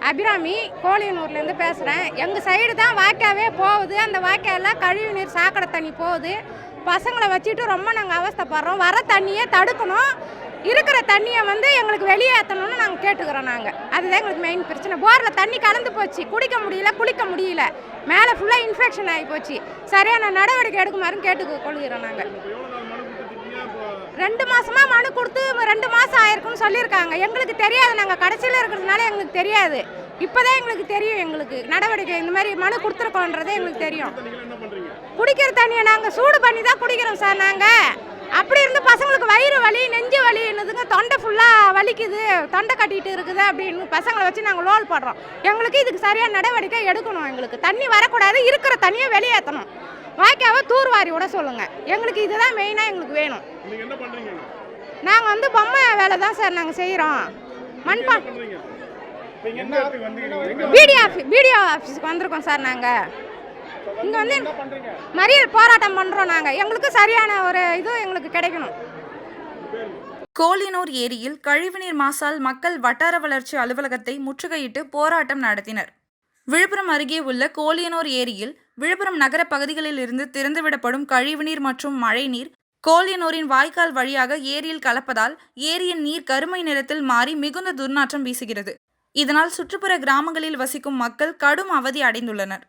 அபிராமி கோழியனூர்லேருந்து பேசுகிறேன் எங்கள் சைடு தான் வாய்க்காவே போகுது. அந்த வாய்க்காலாம் கழிவு நீர் சாக்கடை தண்ணி போகுது. பசங்களை வச்சுட்டு ரொம்ப நாங்கள் அவஸ்தைப்படுறோம். வர தண்ணியை தடுக்கணும். இருக்கிற தண்ணியை வந்து எங்களுக்கு வெளியேற்றணும்னு நாங்கள் கேட்டுக்கிறோம் நாங்கள் அதுதான் எங்களுக்கு மெயின் பிரச்சனை. போரில் தண்ணி கலந்து போச்சு. குடிக்க முடியல குளிக்க முடியல. மேலே ஃபுல்லாக இன்ஃபெக்ஷன் ஆகி போச்சு. சரியான நடவடிக்கை எடுக்குமாறுன்னு கேட்டு கொள்கிறோம் நாங்கள் ரெண்டு மாசமா மனு கொடுத்து ரெண்டு மாசம் ஆயிருக்குன்னு சொல்லியிருக்காங்க. எங்களுக்கு தெரியாது. நாங்கள் கடைசியில் இருக்கிறதுனால எங்களுக்கு தெரியாது. இப்போதான் எங்களுக்கு தெரியும் எங்களுக்கு. நடவடிக்கை இந்த மாதிரி மனு கொடுத்துருக்கோன்றதே எங்களுக்கு தெரியும். குடிக்கிற தண்ணியை நாங்கள் சூடு பண்ணி தான் குடிக்கிறோம் சார் நாங்கள் அப்படி இருந்து பசங்களுக்கு வயிறு வலி நெஞ்சு வலி என்னதுங்க? தொண்டை ஃபுல்லாக வலிக்குது. தொண்டை கட்டிட்டு இருக்குது அப்படின்னு பசங்களை வச்சு நாங்கள் லோல் போடுறோம். எங்களுக்கு இதுக்கு சரியான நடவடிக்கை எடுக்கணும் எங்களுக்கு. தண்ணி வரக்கூடாது. இருக்கிற தண்ணியை வெளியேற்றணும் வாய்க்காவை தூர்வாரி விட சொல்லுங்கள் எங்களுக்கு இதுதான் மெயினாக எங்களுக்கு வேணும். நாங்கள் வந்து பொம்மை வேலை தான் சார் நாங்கள் செய்கிறோம் மண்பா பிடிஓ ஆஃபீஸ் பிடிஓ ஆஃபீஸுக்கு வந்திருக்கோம் சார் நாங்கள் இங்கே வந்து மறியல் போராட்டம் பண்ணுறோம் நாங்கள் எங்களுக்கு சரியான ஒரு இது எங்களுக்கு கிடைக்கணும். கோலியனூர் ஏரியில் கழிவுநீர் மாசால் மக்கள் வட்டார வளர்ச்சி அலுவலகத்தை முற்றுகையிட்டு போராட்டம் நடத்தினர். விழுப்புரம் அருகே உள்ள கோலியனூர் ஏரியில் விழுப்புரம் நகர பகுதிகளில் இருந்து திறந்துவிடப்படும் கழிவுநீர் மற்றும் மழைநீர் கோலியனூரின் வாய்க்கால் வழியாக ஏரியில் கலப்பதால் ஏரியின் நீர் கருமை நிறத்தில் மாறி மிகுந்த துர்நாற்றம் வீசுகிறது. இதனால் சுற்றுப்புற கிராமங்களில் வசிக்கும் மக்கள் கடும் அவதி அடைந்துள்ளனர்.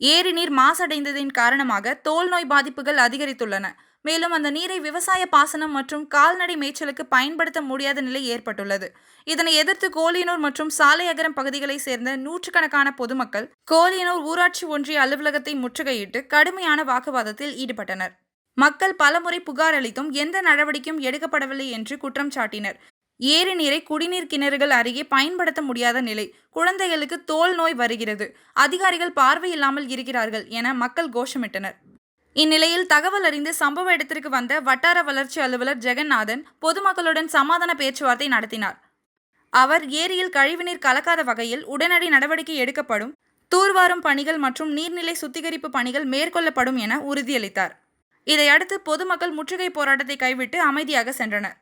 ஏரி நீர் மாசடைந்ததின் காரணமாக தோல் நோய் பாதிப்புகள் அதிகரித்துள்ளன. மேலும் அந்த நீரை விவசாய பாசனம் மற்றும் கால்நடை மேய்ச்சலுக்கு பயன்படுத்த முடியாத நிலை ஏற்பட்டுள்ளது. இதனை எதிர்த்து கோலியனூர் மற்றும் சாலையகரம் பகுதிகளைச் சேர்ந்த நூற்றுக்கணக்கான பொதுமக்கள் கோலியனூர் ஊராட்சி ஒன்றிய அலுவலகத்தை முற்றுகையிட்டு கடுமையான வாக்குவாதத்தில் ஈடுபட்டனர். மக்கள் பலமுறை புகார் அளித்தும் எந்த நடவடிக்கையும் எடுக்கப்படவில்லை என்று குற்றம் சாட்டினர். ஏரி நீரை குடிநீர் கிணறுகள் அருகே பயன்படுத்த முடியாத நிலை குழந்தைகளுக்கு தோல் நோய் வருகிறது. அதிகாரிகள் பார்வையில்லாமல் இருக்கிறார்கள் என மக்கள் கோஷமிட்டனர். இந்நிலையில் தகவல் அறிந்து சம்பவ இடத்திற்கு வந்த வட்டார வளர்ச்சி அலுவலர் ஜெகநாதன் பொதுமக்களுடன் சமாதான பேச்சுவார்த்தை நடத்தினார். அவர் ஏரியில் கழிவுநீர் கலக்காத வகையில் உடனடி நடவடிக்கை எடுக்கப்படும் தூர்வாரும் பணிகள் மற்றும் நீர்நிலை சுத்திகரிப்பு பணிகள் மேற்கொள்ளப்படும் என உறுதியளித்தார். இதையடுத்து பொதுமக்கள் முற்றுகை போராட்டத்தை கைவிட்டு அமைதியாக சென்றனர்.